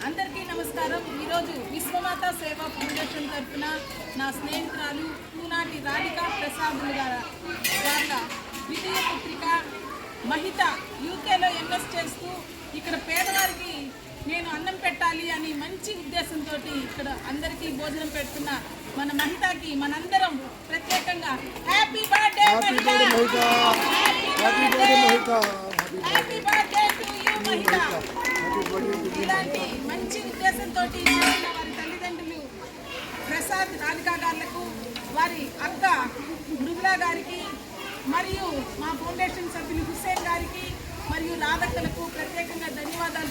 అందరికీ నమస్కారం. ఈరోజు విశ్వమాత సేవా ఫౌండేషన్ తరఫున నా స్నేహితురాలు పూనాటి రాధికా ప్రసాద్ గారి గార్ల ద్వితీయ పుత్రిక మహిత యూకేలో ఇన్వెస్ట్ చేస్తూ ఇక్కడ పేదవారికి నేను అన్నం పెట్టాలి అని మంచి ఉద్దేశంతో ఇక్కడ అందరికీ భోజనం పెడుతున్న మన మహితకి మనందరం ప్రత్యేకంగా happy birthday happy birthday happy birthday ఇలాంటి మంచి ఉద్దేశంతో వారి తల్లిదండ్రులు ప్రసాద్ రాధికా గారులకు వారి అక్క మృదులా గారికి మరియు మా ఫౌండేషన్ సభ్యులు హుస్సేన్ గారికి మరియు రాధక్కలకు ప్రత్యేకంగా ధన్యవాదాలు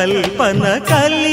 కల్పన కలి